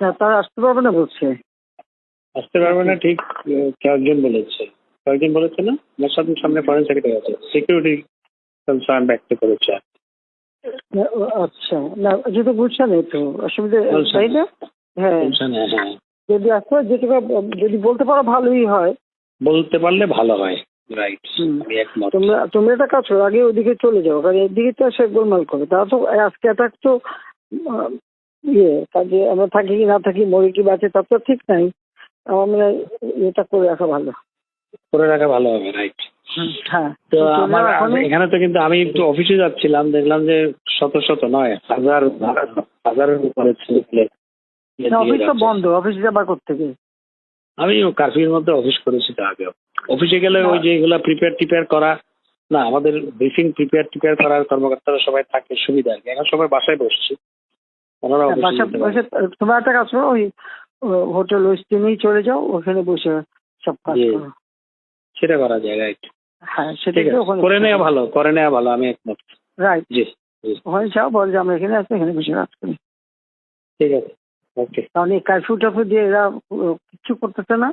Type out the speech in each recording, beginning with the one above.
তা তারা আসতে পারবে না বলছে? আসতে পারবে না ঠিক কয়েকজন বলেছে। কয়েকজন বলেছে না? আমার সাথে সামনে ফরেন সেক্রেটারি আছে। সিকিউরিটি কনসার্ন ব্যক্ত করেছে। আচ্ছা। না যেহেতু বুঝছেন তো অসুবিধা। তাই না? হ্যাঁ। হ্যাঁ হ্যাঁ। যদি আসতে হয় যেটুকু যদি বলতে পারো ভালোই হয়। বলতে পারলে ভালো হয়। রাইট তোমরা তোমরা একটা কাজ করো আগে ওদিকে চলে যাও। কারণ এদিকে তো সে গোলমাল করে। তারা তো আজকে অ্যাটাক তো ইয়ে কাজে আমরা থাকি কি না থাকি মরি কি বাঁচে তার তো ঠিক নাই। আমার মনে হয় এটা করে রাখা ভালো। করে রাখা ভালো হবে রাইট হ্যাঁ। তো আমার এখানে তো কিন্তু আমি একটু অফিসে যাচ্ছিলাম দেখলাম যে শত শত নয় হাজার হাজারের উপরে ছেলে অফিস তো বন্ধ অফিস যাবার থেকে? আমি কার্ফিউর মধ্যে অফিস করেছি তো আগেও। অফিসে গেলে ওই যে এগুলা প্রিপেয়ার টিপেয়ার করা না আমাদের ব্রিফিং প্রিপেয়ার টিপেয়ার করার কর্মকর্তারা সবাই থাকে সুবিধা আর কি। এখন সবাই বাসায় বসছি। তোমরা একটা কাজ করো ওই হোটেল ওয়েস্টিনেই চলে যাও ওখানে বসে সব কাজ করো। সেটা করা যায় রাইট হ্যাঁ সেটা করে নেওয়া ভালো করে নেওয়া ভালো আমি একমত। রাইট জি ওখানে যাও বল যে আমরা এখানে আছি এখানে বসে কাজ করি। ঠিক আছে ওকে কারণ এই কারফিউ টাফিউ দিয়ে এরা কিচ্ছু করতেছে না।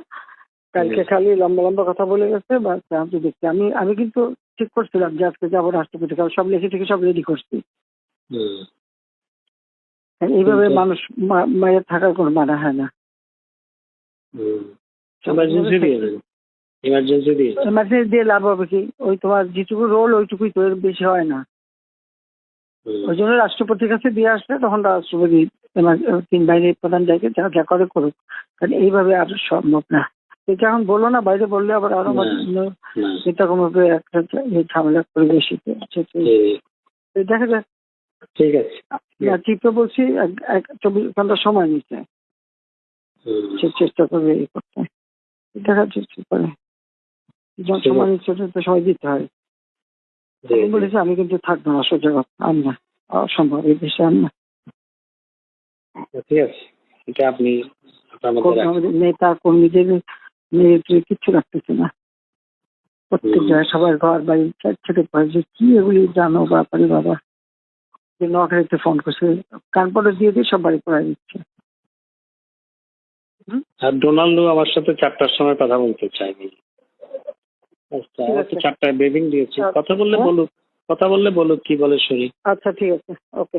কালকে খালি লম্বা লম্বা কথা বলে গেছে বা আমি দেখছি আমি আমি কিন্তু ঠিক করছিলাম যে আজকে যাব রাষ্ট্রপতি সব লিখে থেকে সব রেডি করছি। এইভাবে মানুষ মায়ের থাকার কোনো মানা হয় না। হুম। ইমার্জেন্সি দিয়ে দেন ইমার্জেন্সি দিয়ে দেন। এমার্জেন্সি দিয়ে লাভ হবে কি? ওই তোমার যেটুকু রোল ওইটুকুই তো এর বেশি হয় না। ওই জন্য রাষ্ট্রপতির কাছে দিয়ে আসলে তখন রাষ্ট্রপতি তিন বাহিনীর প্রধান যাকে যা যা করে করুক। কারণ এইভাবে আর সম্ভব না। এটা এখন বলো না বাইরে বললে আবার আরও না। না। এরকম ভাবে একটা ঝামেলা পরিবেশিত দেখা যাক। ঠিক আছে। না চিপে বলছি এক- এক চব্বিশ ঘণ্টা সময় নিচ্ছে হুম। সে চেষ্টা করবে এই করতে। দেখা যাচ্ছে কি করে। যখন সময় নিচ্ছে তো সময় দিতে হয়। আমি। বলেছি আমি কিন্তু থাকব না সোজা আর না অসম্ভব এই দেশে আর না। ঠিক আছে। এটা আপনি নেতা কর্মীদের নেত্রী কিচ্ছু রাখতেছে না। প্রত্যেক জায়গায় সবার ঘর বাড়ি ছোট করে যে কি এগুলি জানো ব্যাপারে বাবা। যে নোয়াখালীতে ফোন করছে। কানপটে দিয়ে দিয়ে সব বাড়ি করে দিচ্ছে। আর ডোনাল্ডো আমার সাথে চারটার সময় কথা বলতে চাইনি আচ্ছা। চারটায় বেবিং দিয়েছি। আচ্ছা। কথা বললে হ্যাঁ? বলুক কথা বললে বলুক কি বলে শুনি আচ্ছা ঠিক আছে। ওকে।